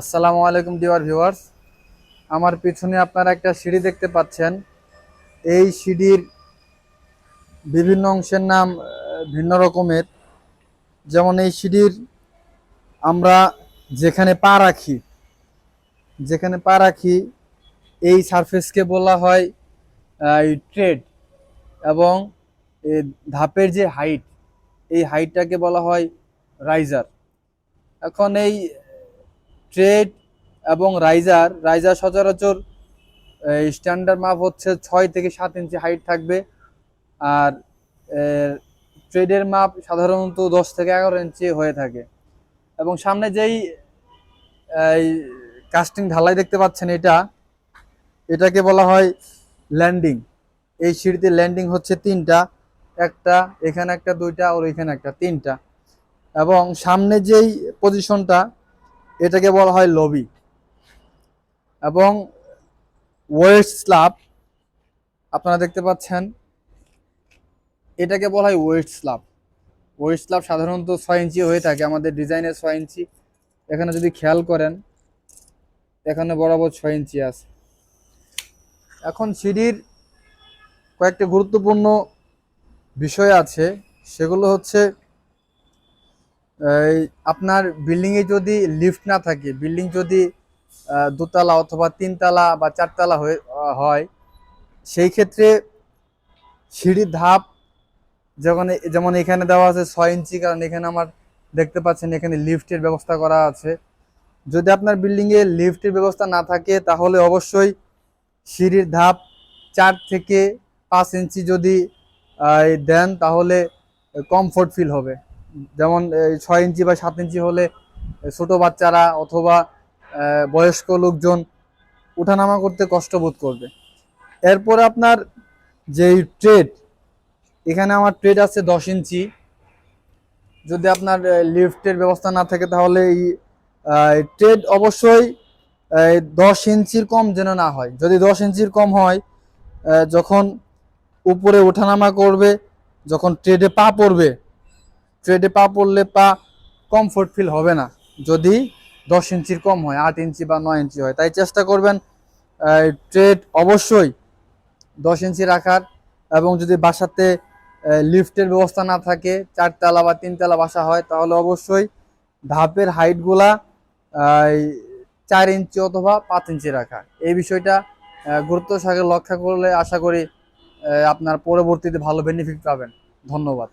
আসসালামু আলাইকুম dear viewers. আমার পিছনে আপনারা একটা সিঁড়ি দেখতে পাচ্ছেন। এই সিঁড়ির বিভিন্ন অংশের নাম ভিন্ন রকমের। যেমন এই সিঁড়ির আমরা যেখানে পা রাখি, যেখানে পা রাখি, এই সারফেসকে বলা হয় ট্রেড এবং ধাপের যে হাইট এই হাইটটাকে বলা হয় রাইজার এখন এই ট্রেড এবং রাইজার রাইজার সচরাচর স্ট্যান্ডার্ড মাপ হচ্ছে ছয় থেকে সাত ইঞ্চি হাইট থাকবে। আর ট্রেডের মাপ সাধারণত দশ থেকে এগারো ইঞ্চি হয়ে থাকে। এবং সামনে যেই কাস্টিং ঢালাই দেখতে পাচ্ছেন এটা, এটাকে বলা হয় ল্যান্ডিং এই সিঁড়িতে ল্যান্ডিং হচ্ছে তিনটা, একটা এখানে একটা, দুইটা, আর এখানে একটা তিনটা। এবং সামনে যেই পজিশনটা এটাকে বলা হয় লবি। এবং ওয়েস্ট স্ল্যাব আপনারা দেখতে পাচ্ছেন, এটাকে বলা হয় ওয়েস্ট স্ল্যাব ওয়েস্ট স্ল্যাব সাধারণত ছয় ইঞ্চি হয়ে থাকে, আমাদের ডিজাইনের ছয় ইঞ্চি। এখানে যদি খেয়াল করেন, এখানে বরাবর ছয় ইঞ্চি আছে। এখন সিঁড়ির কয়েকটি গুরুত্বপূর্ণ বিষয় আছে, সেগুলো হচ্ছে আপনার বিল্ডিংয়ে যদি লিফট না থাকে বিল্ডিং যদি দোতলা অথবা তিনতলা বা চারতলা হয়ে সেই ক্ষেত্রে সিঁড়ির ধাপ যখন যেমন এখানে দেওয়া আছে ছয় ইঞ্চি, কারণ এখানে আমার দেখতে পাচ্ছেন এখানে লিফটের ব্যবস্থা করা আছে। যদি আপনার বিল্ডিংয়ে লিফটের ব্যবস্থা না থাকে, তাহলে অবশ্যই সিঁড়ির ধাপ চার থেকে পাঁচ ইঞ্চি যদি দেন, তাহলে কমফোর্ট ফিল হবে। যেমন ছয় ইঞ্চি বা সাত ইঞ্চি হলে ছোট বাচ্চারা অথবা বয়স্ক লোকজন উঠানামা করতে কষ্ট বোধ করবে। এরপরে আপনার যে ট্রেড এখানে আমার ট্রেড আছে দশ ইঞ্চি। যদি আপনার লিফটের ব্যবস্থা না থাকে তাহলে এই ট্রেড অবশ্যই দশ ইঞ্চির কম যেন না হয়। যদি দশ ইঞ্চির কম হয় যখন উপরে ওঠানামা করবে, যখন ট্রেডে পা পড়বে ট্রেডে পা পড়লে পা কমফোর্ট ফিল হবে না। যদি দশ ইঞ্চির কম হয়, আট ইঞ্চি বা নয় ইঞ্চি হয়, তাই চেষ্টা করবেন ট্রেড অবশ্যই দশ ইঞ্চি রাখার এবং যদি বাসাতে লিফটের ব্যবস্থা না থাকে, চারতলা বা তিনতলা বাসা হয়, তাহলে অবশ্যই ধাপের হাইটগুলা চার ইঞ্চি অথবা পাঁচ ইঞ্চি রাখা। এই বিষয়টা গুরুত্ব সহকারে লক্ষ্য করলে আশা করি আপনার পরবর্তীতে ভালো বেনিফিট পাবেন। ধন্যবাদ।